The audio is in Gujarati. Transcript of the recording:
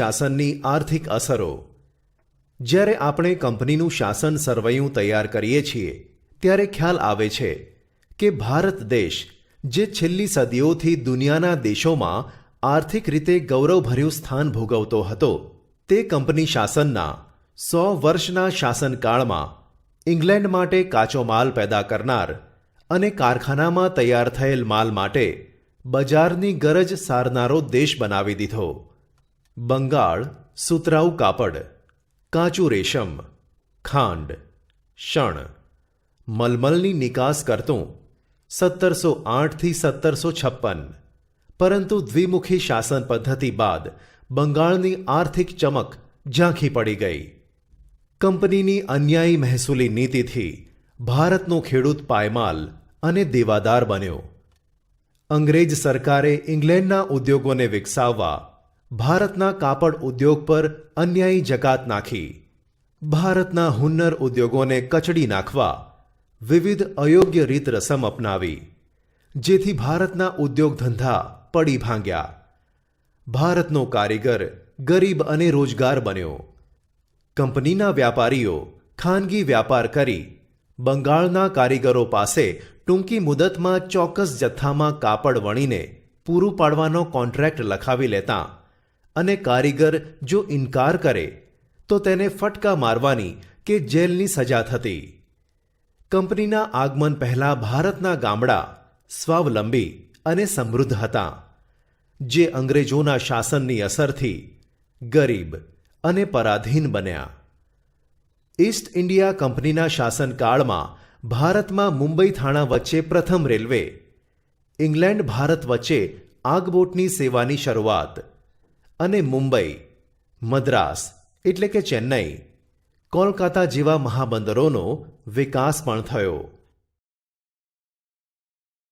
શાસનની આર્થિક અસરો. જ્યારે આપણે કંપનીનું શાસન સરવૈયું તૈયાર કરીએ છીએ, ત્યારે ખ્યાલ આવે છે કે ભારત દેશ, જે છેલ્લી સદીઓથી દુનિયાના દેશોમાં આર્થિક રીતે ગૌરવભર્યું સ્થાન ભોગવતો હતો, તે કંપની શાસનના સો વર્ષના શાસનકાળમાં ઇંગ્લેન્ડ માટે કાચો માલ પેદા કરનાર અને કારખાનામાં તૈયાર થયેલ માલ માટે બજારની ગરજ સારનારો દેશ બનાવી દીધો. બંગાળ, સુતરાઉ કાપડ, કાચું રેશમ, ખાંડ, શણ. મલમલની નિકાસ કરતું સત્તરસો આઠથી સત્તરસો છપ્પન. પરંતુ દ્વિમુખી શાસન પદ્ધતિ બાદ બંગાળની આર્થિક ચમક ઝાંખી પડી ગઈ. કંપનીની અન્યાયી મહેસૂલી નીતિથી ભારતનો ખેડૂત પાયમાલ અને દેવાદાર બન્યો. અંગ્રેજ સરકારે ઇંગ્લેન્ડના ઉદ્યોગોને વિકસાવવા ભારતના કાપડ ઉદ્યોગ પર અન્યાયી જકાત નાખી. ભારતના હુન્નર ઉદ્યોગોને કચડી નાખવા વિવિધ અયોગ્ય રીત રસમ અપનાવી. જેથી ભારતના ઉદ્યોગ ધંધા પડી ભાંગ્યા. ભારતનો કારીગર ગરીબ અને રોજગાર બન્યો. કંપનીના વ્યાપારીઓ ખાનગી વ્યાપાર કરી બંગાળના કારીગરો પાસે ટૂંકી મુદતમાં ચોક્કસ જથ્થામાં કાપડ વણીને પૂરું પાડવાનો કોન્ટ્રાક્ટ લખાવી લેતા અને કારીગર જો ઇનકાર કરે, તો તેને ફટકા મારવાની કે જેલની સજા થતી. કંપનીના આગમન પહેલા ભારતના ગામડા સ્વાવલંબી અને સમૃદ્ધ હતા, જે અંગ્રેજોના શાસનની અસરથી ગરીબ અને પરાધીન બન્યા. ઈસ્ટ ઇન્ડિયા કંપનીના શાસનકાળમાં ભારતમાં મુંબઈ થાણા વચ્ચે પ્રથમ રેલવે, ઇંગ્લેન્ડ ભારત વચ્ચે આગબોટની સેવાની શરૂઆત અને મુંબઈ મદ્રાસ એટલે કે ચેન્નઈ કોલકાતા જેવા મહાબંદરોનો વિકાસ પણ થયો.